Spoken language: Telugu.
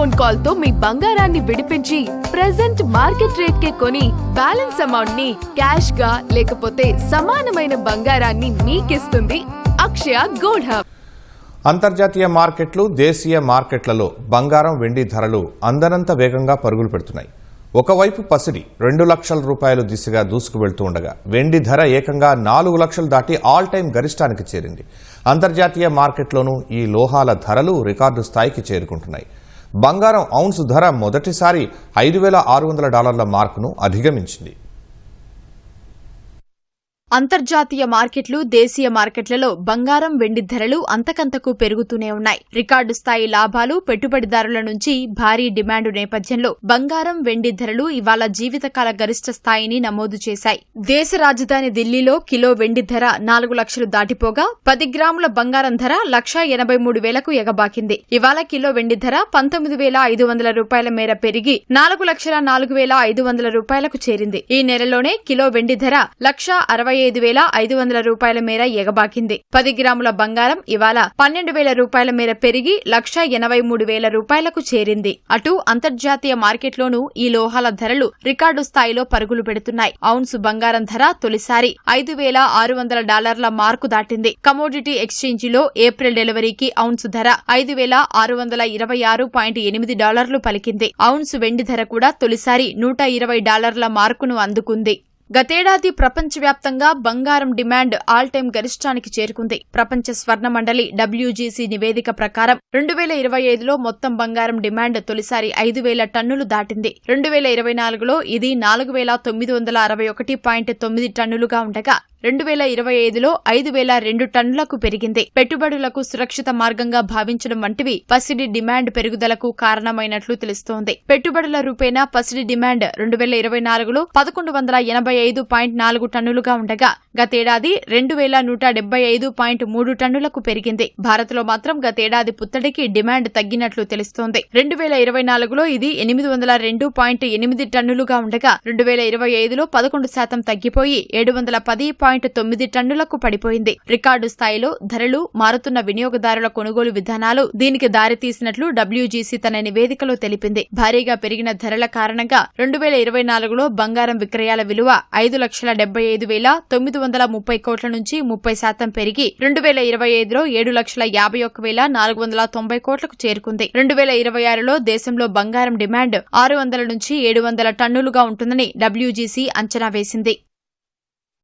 ఫోన్ కాల్తో మీ బంగారాన్ని విడిపించి ప్రెసెంట్ మార్కెట్ రేట్ కే కొని బ్యాలెన్స్ అమౌంట్ని క్యాష్గా లేకపోతే సమానమైన బంగారాన్ని మీకిస్తుంది అక్షయ గోల్డ్ హబ్ అంతర్జాతీయ మార్కెట్లు దేశీయ మార్కెట్లలో బంగారం వెండి ధరలు అందనంత వేగంగా పరుగులు పెడుతున్నాయి. ఒకవైపు పసిడి రెండు లక్షల రూపాయలు దిశగా దూసుకు వెళ్తూ ఉండగా వెండి ధర ఏకంగా నాలుగు లక్షలు దాటి ఆల్ టైం గరిష్టానికి చేరింది. అంతర్జాతీయ మార్కెట్లోనూ ఈ లోహాల ధరలు రికార్డు స్థాయికి చేరుకుంటున్నాయి. బంగారం ఔన్స్ ధర మొదటిసారి ఐదు వేల ఆరు వందల డాలర్ల మార్కును అధిగమించింది. అంతర్జాతీయ మార్కెట్లు దేశీయ మార్కెట్లలో బంగారం వెండి ధరలు అంతకంతకు పెరుగుతూనే ఉన్నాయి. రికార్డు స్థాయి లాభాలు పెట్టుబడిదారుల నుంచి భారీ డిమాండ్ నేపథ్యంలో బంగారం వెండి ధరలు ఇవాళ జీవితకాల గరిష్ట స్థాయిని నమోదు చేశాయి. దేశ రాజధాని ఢిల్లీలో కిలో వెండి ధర నాలుగు లక్షలు దాటిపోగా పది గ్రాముల బంగారం ధర లక్షా ఎనభై మూడు వేలకు ఎగబాకింది. ఇవాళ కిలో వెండి ధర పంతొమ్మిది వేల ఐదు వందల రూపాయల మేర పెరిగి నాలుగు లక్షల నాలుగు వేల ఐదు వందల రూపాయలకు చేరింది. ఈ నెలలోనే కిలో వెండి ధర లక్షా అరవై ఐదు వేల ఐదు వందల రూపాయల మేర ఎగబాకింది. పది గ్రాముల బంగారం ఇవాళ పన్నెండు వేల రూపాయల మేర పెరిగి లక్ష ఎనభై మూడు వేల రూపాయలకు చేరింది. అటు అంతర్జాతీయ మార్కెట్లోనూ ఈ లోహాల ధరలు రికార్డు స్థాయిలో పరుగులు పెడుతున్నాయి. ఔన్స్ బంగారం ధర తొలిసారి ఐదు వేల ఆరు వందల డాలర్ల మార్కు దాటింది. కమోడిటీ ఎక్స్చేంజిలో ఏప్రిల్ డెలివరీకి ఔన్స్ ధర ఐదు వేల ఆరు వందల ఇరవై ఆరు పాయింట్ ఎనిమిది డాలర్లు పలికింది. ఔన్స్ వెండి ధర కూడా తొలిసారి నూట ఇరవై డాలర్ల మార్కును అందుకుంది. గతేడాది ప్రపంచవ్యాప్తంగా బంగారం డిమాండ్ ఆల్ టైం గరిష్టానికి చేరుకుంది. ప్రపంచ స్వర్ణ మండలి డబ్ల్యూజీసీ నివేదిక ప్రకారం రెండు వేల ఇరవై ఐదులో మొత్తం బంగారం డిమాండ్ తొలిసారి ఐదు వేల టన్నులు దాటింది. రెండు వేల ఇరవై నాలుగులో ఇది నాలుగు వేల తొమ్మిది వందల అరవై ఒకటి పాయింట్ తొమ్మిది టన్నులుగా ఉండగా రెండు వేల ఇరవై ఐదులో ఐదు వేల రెండు టన్నులకు పెరిగింది. పెట్టుబడులకు సురక్షిత మార్గంగా భావించడం వంటివి పసిడి డిమాండ్ పెరుగుదలకు కారణమైనట్లు తెలుస్తోంది. పెట్టుబడుల రూపేణా పసిడి డిమాండ్ రెండు వేల ఇరవై నాలుగులో పదకొండు వందల ఎనభై ఐదు పాయింట్ నాలుగు టన్నులుగా ఉండగా గతేడాది రెండు వేల నూట డెబ్బై ఐదు పాయింట్ మూడు టన్నులకు పెరిగింది. భారత్లో మాత్రం గతేడాది పుత్తడికి డిమాండ్ తగ్గినట్లు తెలుస్తోంది. రెండు వేల ఇరవై నాలుగులో ఇది ఎనిమిది వందల రెండు పాయింట్ ఎనిమిది టన్నులుగా ఉండగా రెండు వేల ఇరవై ఐదులో పదకొండు శాతం తగ్గిపోయి ఏడు వందల పది పాయింట్ తొమ్మిది టన్నులకు పడిపోయింది. రికార్డు స్థాయిలో ధరలు మారుతున్న వినియోగదారుల కొనుగోలు విధానాలు దీనికి దారితీసినట్లు డబ్ల్యూజీసీ తన నివేదికలో తెలిపింది. భారీగా పెరిగిన ధరల కారణంగా రెండు వేల ఇరవై నాలుగులో బంగారం విక్రయాల విలువ ఐదు లక్షల డెబ్బై ఐదు వేల తొమ్మిది వందల ముప్పై కోట్ల నుంచి ముప్పై శాతం పెరిగి రెండు వేల ఇరవై ఐదులో ఏడు లక్షల యాభై ఒక్క వేల నాలుగు వందల తొంభై కోట్లకు చేరుకుంది. రెండు వేల ఇరవై ఆరులో దేశంలో బంగారం డిమాండ్ ఆరు వందల నుంచి ఏడు వందల టన్నులుగా ఉంటుందని డబ్ల్యూజీసీ అంచనా వేసింది.